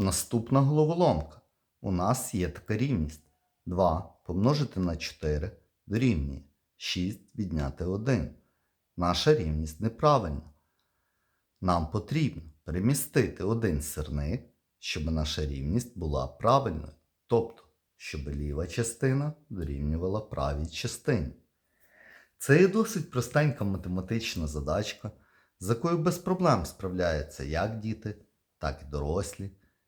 Наступна головоломка. У нас є така рівність. 2 помножити на 4 дорівнює 6 відняти 1. Наша рівність неправильна. Нам потрібно перемістити один сирник, щоб наша рівність була правильною. Тобто, щоб ліва частина дорівнювала правій частині. Це є досить простенька математична задачка, з якою без проблем справляються як діти, так і дорослі.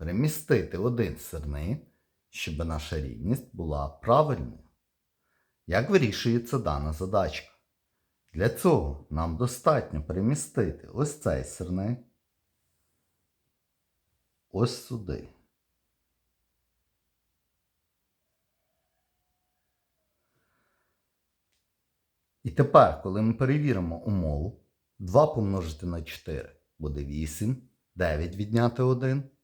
перемістити один сирник, щоб наша рівність була правильною. Як вирішується дана задачка? Для цього нам достатньо перемістити ось цей сирник ось сюди. І тепер, коли ми перевіримо умову, 2 помножити на 4 буде 8, 9 відняти 1